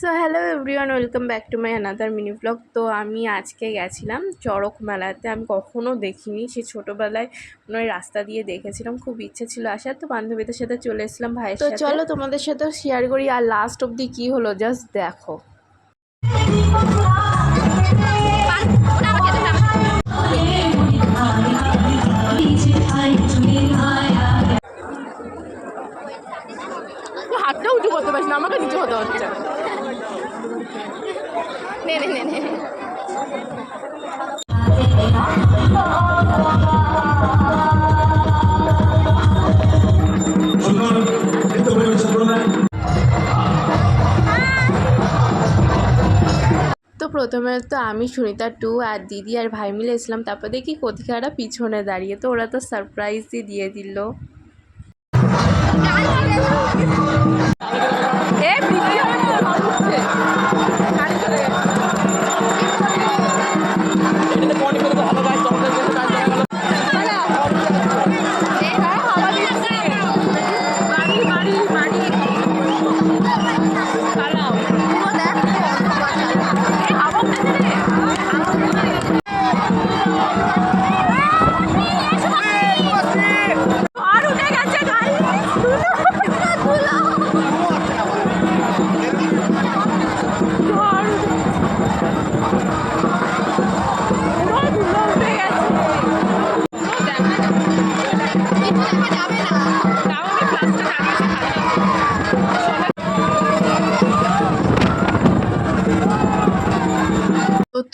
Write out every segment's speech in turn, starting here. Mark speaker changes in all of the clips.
Speaker 1: So hello everyone welcome back to my another mini blog তো আমি আজকে গেছিলাম চড়ক মেলাতে। আমি কখনও দেখিনি সে ছোটোবেলায় কোনো রাস্তা দিয়ে দেখেছিলাম। খুব ইচ্ছে ছিল আসার। তো বান্ধবীদের সাথে চলে এসেছিলাম ভাইয়ের তো চলো তোমাদের সাথে শেয়ার করি আর লাস্ট অবধি কী হলো জাস্ট দেখো। হাতটা উঁচু করতে পারিস না আমাকে নিচে হতে হচ্ছে। তো প্রথমে তো আমি, সুনিতা টু আর দিদি আর ভাই মিলে এসলাম তারপর দেখি কোথিকারা পিছনে দাঁড়িয়ে। তো ওরা তো সারপ্রাইজই দিয়ে দিল।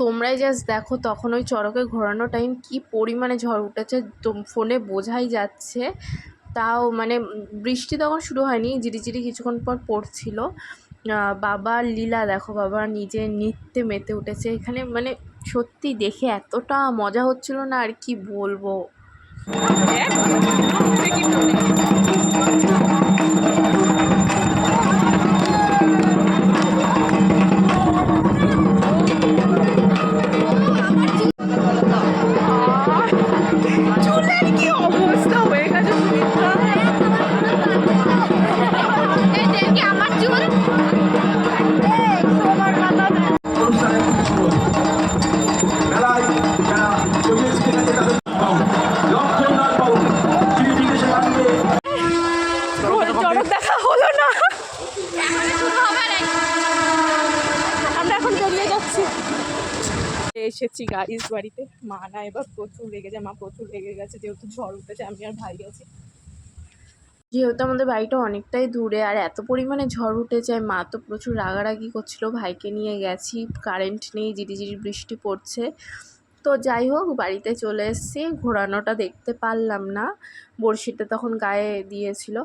Speaker 1: তোমরাই জাস্ট দেখো, তখন ওই চড়কে ঘোরানো টাইম কি পরিমাণে ঝড় উঠেছে ফোনে বোঝাই যাচ্ছে। তাও মানে বৃষ্টি তখন শুরু হয়নি ঝিরিঝিরি কিছুক্ষণ পর পড়ছিল বাবা বাবার লীলা দেখো বাবা নিজে নিত্যে মেতে উঠেছে এখানে মানে সত্যি দেখে এতটা মজা হচ্ছিল না আর কি বলব এসেছি গাড়ির বাড়িতে। মা না এবার প্রচুর লেগে যায় মা প্রচুর লেগে গেছে যেহেতু ঝড় উঠেছে আমি আর ভাই গেছি যেহেতু আমাদের বাড়িটা অনেকটাই দূরে আর এত পরিমাণে ঝড় উঠেছে আর মা তো প্রচুর রাগারাগি করছিল ভাইকে নিয়ে গেছি কারেন্ট নেই ঝিরিঝিরি বৃষ্টি পড়ছে। তো যাই হোক বাড়িতে চলে এসেছি ঘোরানোটা দেখতে পারলাম না বড়শিটা তখন গায়ে দিয়েছিল।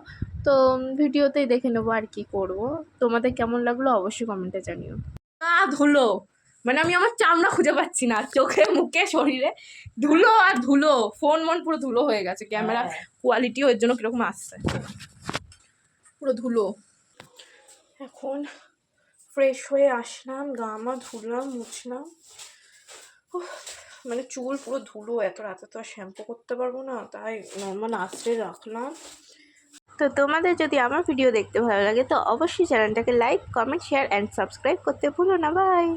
Speaker 1: তো ভিডিওতেই দেখে নেব আর কি করব। তোমাদের কেমন লাগল অবশ্যই কমেন্টে জানিও। আ ধুলো মানে আমি আমার চামড়া খুঁজে পাচ্ছি না চোখে মুখে শরীরে। ধুলো আর ধুলো ফোন মন পুরো ধুলো হয়ে গেছে ক্যামেরা কোয়ালিটিও এর জন্য কীরকম আসছে। পুরো ধুলো। এখন ফ্রেশ হয়ে আসলাম গা মা ধুলাম মুছলাম। মানে চুল পুরো ধুলো এত রাতে তো আর শ্যাম্পু করতে পারব না তাই নর্মাল আঁচড়ে রাখলাম। তো তোমাদের যদি আমার ভিডিও দেখতে ভালো লাগে তো অবশ্যই চ্যানেলটাকে like comment share and subscribe করতে ভুলো না বাই